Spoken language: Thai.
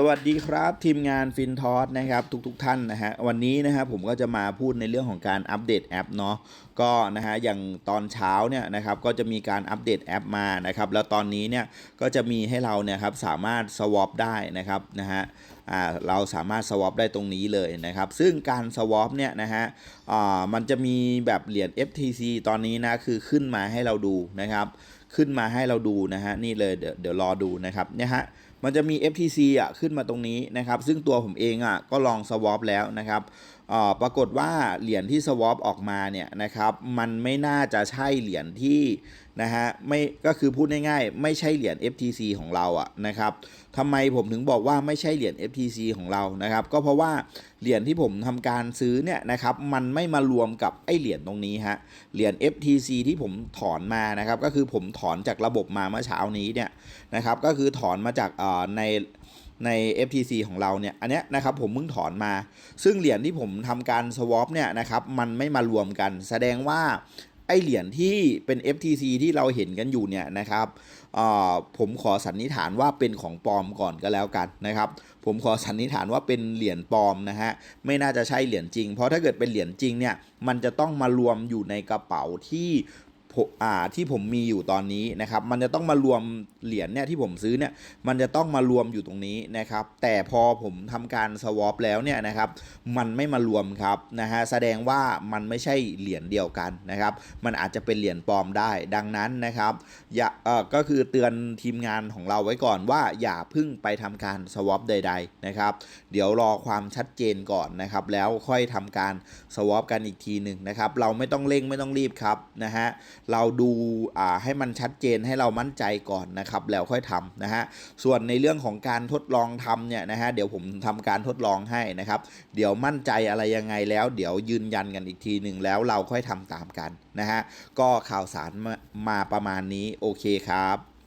สวัสดีครับทีมงานฟินทอสนะครับทุกๆทท่านนะฮะวันนี้นะครับผมก็จะมาพูดในเรื่องของการอัปเดตแอปเนาะก็นะฮะอย่างตอนเช้าเนี่ยนะครับก็จะมีการอัปเดตแอปมานะครับแล้วตอนนี้เนี่ยก็จะมีให้เราเนี่ยครับสามารถสวอปได้นะครับนะฮะอ่าเราสามารถสวอปได้ตรงนี้เลยนะครับซึ่งการสวอปเนี่ยนะฮะอ่ามันจะมีแบบเหรียญ FTC ตอนนี้นะคือขึ้นมาให้เราดูนะครับขึ้นมาให้เราดูนะฮะนี่เลยเดี๋ยวเดี๋ยวรอดูนะครับเนี่ยฮะ มันจะมี FTC อะขึ้นมาตรงนี้นะครับ ซึ่งตัวผมเองอะก็ลองสวอปแล้วนะครับ ปรากฏว่าเหรียญที่สวอปออกมาเนี่ยนะครับมันไม่น่าจะใช่เหรียญที่นะฮะไม่ก็คือพูดง่ายๆ ไม่ใช่เหรียญ FTC ของเราอะนะครับทำไมผมถึงบอกว่าไม่ใช่เหรียญ FTC ของเรานะครับ ก็เพราะว่าเหรียญที่ผมทำการซื้อเนี่ยนะครับมันไม่มารวมกับไอ้เหรียญตรงนี้ฮะเหรียญ FTC ที่ผมถอนมานะครับก็คือผมถอนจากระบบมาเมื่อเช้านี้เนี่ยนะครับก็คือถอนมาจากอ่อใน ใน FTC ของเราเนี่ยอันเนี้ยนะครับผมเพิ่งถอนมา ซึ่งเหรียญที่ผมทำการ swap เนี่ยนะครับมันไม่มารวมกัน แสดงว่าไอเหรียญที่เป็น FTC ที่เราเห็นกันอยู่เนี่ยนะครับผมขอสันนิษฐานว่าเป็นของปลอมก่อนก็แล้วกันนะครับ ผมขอสันนิษฐานว่าเป็นเหรียญปลอมนะฮะไม่น่าจะใช่เหรียญจริง เพราะถ้าเกิดเป็นเหรียญจริงเนี่ยมันจะต้องมารวมอยู่ในกระเป๋าที่ อ่าที่ผมมีอยู่ตอนนี้นะครับ มันจะต้องมารวมเหรียญเนี่ยที่ผมซื้อเนี่ยมันจะต้องมารวมอยู่ตรงนี้นะครับ แต่พอผมทำการสวอปแล้วเนี่ยนะครับมันไม่มารวมครับนะฮะแสดงว่ามันไม่ใช่เหรียญเดียวกันนะครับ มันอาจจะเป็นเหรียญปลอมได้ ดังนั้นนะครับอย่าเออก็คือเตือนทีมงานของเราไว้ก่อนว่าอย่าพึ่งไปทำการสวอปใด ๆนะครับ เดี๋ยวรอความชัดเจนก่อนนะครับ แล้วค่อยทำการสวอปกันอีกทีหนึ่งนะครับ เราไม่ต้องเร่งไม่ต้องรีบครับนะฮะเราดูอ่าให้มันชัดเจนให้เรามั่นใจก่อนนะครับ แล้วค่อยทำนะฮะส่วนในเรื่องของการทดลองทำเนี่ยนะฮะเดี๋ยวผมทำการทดลองให้นะครับ เดี๋ยวมั่นใจอะไรยังไงแล้ว เดี๋ยวยืนยันกันอีกทีหนึ่งแล้วเราค่อยทำตามกันนะฮะก็ข่าวสารมามาประมาณนี้โอเคครับ